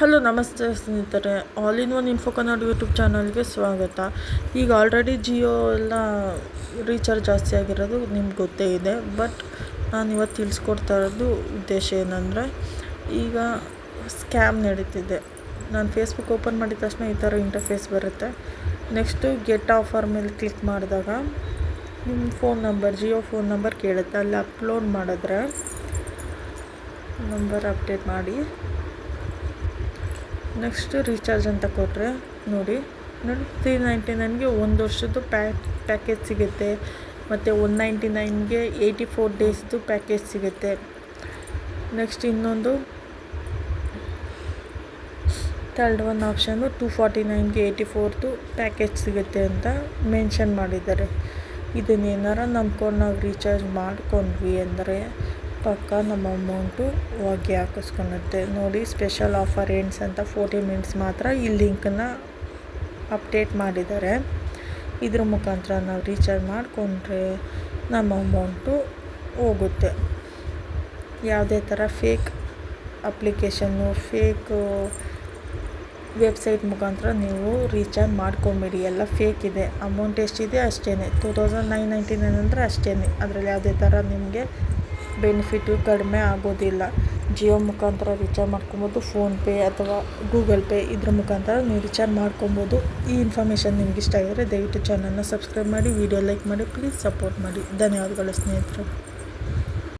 Hello ನಮಸ್ತೆ ಸ್ನೇಹಿತರೆ. All in one info Kannada YouTube ಚಾನಲ್ಗೆ ಸ್ವಾಗತ. ಈಗ ಆಲ್ರೆಡಿ ಜಿಯೋ ಎಲ್ಲ ರೀಚಾರ್ಜ್ ಜಾಸ್ತಿ ಆಗಿರೋದು ನಿಮ್ಗೆ ಗೊತ್ತೇ ಇದೆ. ಬಟ್ ನಾನು ಇವತ್ತು ತಿಳಿಸ್ಕೊಡ್ತಾ ಇರೋದು ಉದ್ದೇಶ ಏನಂದರೆ, ಈಗ ಸ್ಕ್ಯಾಮ್ ನಡೀತಿದೆ. ನಾನು ಫೇಸ್ಬುಕ್ ಓಪನ್ ಮಾಡಿದ ತಕ್ಷಣ ಈ ಥರ ಇಂಟರ್ಫೇಸ್ ಬರುತ್ತೆ. ನೆಕ್ಸ್ಟು ಗೆಟ್ ಆಫರ್ ಮೇಲೆ ಕ್ಲಿಕ್ ಮಾಡಿದಾಗ ನಿಮ್ಮ phone number Jio phone number ಕೇಳುತ್ತೆ. ಅಲ್ಲಿ ಅಪ್ಲೋಡ್ ಮಾಡಿದ್ರೆ ನಂಬರ್ ಅಪ್ಡೇಟ್ ಮಾಡಿ ನೆಕ್ಸ್ಟ್ ರೀಚಾರ್ಜ್ ಅಂತ ಕೊಟ್ಟರೆ ನೋಡಿ. ನೋಡಿ ತ್ರೀ ನೈಂಟಿ ನೈನ್ಗೆ ಒಂದು ವರ್ಷದ್ದು ಪ್ಯಾಕ್ ಪ್ಯಾಕೇಜ್ ಸಿಗುತ್ತೆ. ಮತ್ತು ಒನ್ ನೈಂಟಿ ನೈನ್ಗೆ ಏಯ್ಟಿ ಫೋರ್ ಡೇಸ್ದು ಪ್ಯಾಕೇಜ್ ಸಿಗುತ್ತೆ. ನೆಕ್ಸ್ಟ್ ಇನ್ನೊಂದು. Third one option two forty ನೈನ್ಗೆ ಏಯ್ಟಿ ಫೋರ್ದು ಪ್ಯಾಕೇಜ್ ಸಿಗುತ್ತೆ ಅಂತ ಮೆನ್ಷನ್ ಮಾಡಿದ್ದಾರೆ. ಇದನ್ನೇನಾರ ನಂಬ್ಕೊಂಡು ನಾವು ರೀಚಾರ್ಜ್ ಮಾಡ್ಕೊಂಡ್ವಿ ಅಂದರೆ ಪಕ್ಕ ನಮ್ಮ ಅಮೌಂಟು ಹೋಗಿ ಹಾಕಿಸ್ಕೊಳುತ್ತೆ ನೋಡಿ ಸ್ಪೆಷಲ್ ಆಫರ್ ಏನ್ಸ್ ಅಂತ ಫೋರ್ಟಿ ಮಿನಿಟ್ಸ್ ಮಾತ್ರ ಈ ಲಿಂಕನ್ನು ಅಪ್ಡೇಟ್ ಮಾಡಿದ್ದಾರೆ. ಇದ್ರ ಮುಖಾಂತರ ನಾವು ರೀಚಾರ್ಜ್ ಮಾಡಿಕೊಂಡ್ರೆ ನಮ್ಮ ಅಮೌಂಟು ಹೋಗುತ್ತೆ. ಯಾವುದೇ ಥರ ಫೇಕ್ ಅಪ್ಲಿಕೇಶನ್ನು ಫೇಕ್ ವೆಬ್ಸೈಟ್ ಮುಖಾಂತರ ನೀವು ರೀಚಾರ್ಜ್ ಮಾಡ್ಕೊಂಬೇಡಿ. ಎಲ್ಲ ಫೇಕ್ ಇದೆ. ಅಮೌಂಟ್ ಎಷ್ಟಿದೆ ಅಷ್ಟೇ two thousand nine ninety nine ಅಂದರೆ ಅಷ್ಟೇ ಅದರಲ್ಲಿ ಯಾವುದೇ ಥರ ನಿಮಗೆ ಬೆನಿಫಿಟ್ಟು ಕಡಿಮೆ ಆಗೋದಿಲ್ಲ. ಜಿಯೋ ಮುಖಾಂತರ ರೀಚಾರ್ಜ್ ಮಾಡ್ಕೊಬೋದು ಫೋನ್ಪೇ ಅಥವಾ ಗೂಗಲ್ ಪೇ ಇದ್ರ ಮುಖಾಂತರ ನೀವು ರೀಚಾರ್ಜ್ ಮಾಡ್ಕೊಬೋದು. ಈ ಇನ್ಫಾರ್ಮೇಷನ್ ನಿಮ್ಗೆ ಇಷ್ಟ ಆಗಿದ್ರೆ ದಯವಿಟ್ಟು ಚಾನಲ್ನ ಸಬ್ಸ್ಕ್ರೈಬ್ ಮಾಡಿ ವಿಡಿಯೋ ಲೈಕ್ ಮಾಡಿ ಪ್ಲೀಸ್ ಸಪೋರ್ಟ್ ಮಾಡಿ. ಧನ್ಯವಾದಗಳು ಸ್ನೇಹಿತರೆ.